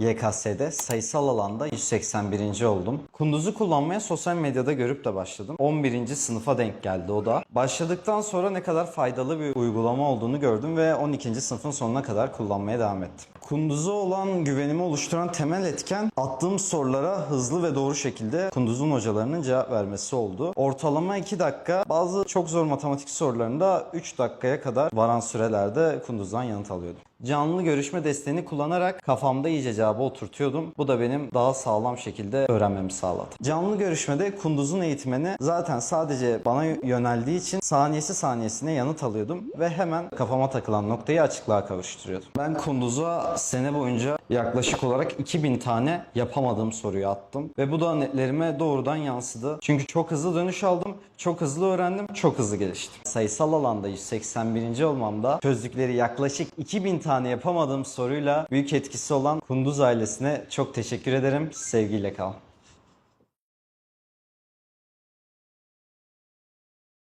YKS'de sayısal alanda 181. oldum. Kunduz'u kullanmaya sosyal medyada görüp de başladım. 11. sınıfa denk geldi o da. Başladıktan sonra ne kadar faydalı bir uygulama olduğunu gördüm ve 12. sınıfın sonuna kadar kullanmaya devam ettim. Kunduz'a olan güvenimi oluşturan temel etken attığım sorulara hızlı ve doğru şekilde Kunduz'un hocalarının cevap vermesi oldu. Ortalama 2 dakika bazı çok zor matematik sorularında 3 dakikaya kadar varan sürelerde Kunduz'dan yanıt alıyordum. Canlı görüşme desteğini kullanarak kafamda iyice cevabı oturtuyordum. Bu da benim daha sağlam şekilde öğrenmemi sağladı. Canlı görüşmede Kunduz'un eğitmeni zaten sadece bana yöneldiği için saniyesi saniyesine yanıt alıyordum ve hemen kafama takılan noktayı açıklığa kavuşturuyordum. Ben Kunduz'a sene boyunca yaklaşık olarak 2000 tane yapamadığım soruyu attım ve bu da netlerime doğrudan yansıdı. Çünkü çok hızlı dönüş aldım, çok hızlı öğrendim, çok hızlı geliştim. Sayısal alanda 181. olmamda çözdükleri yaklaşık 2000 tane yapamadığım soruyla büyük etkisi olan Kunduz ailesine çok teşekkür ederim. Sevgiyle kal.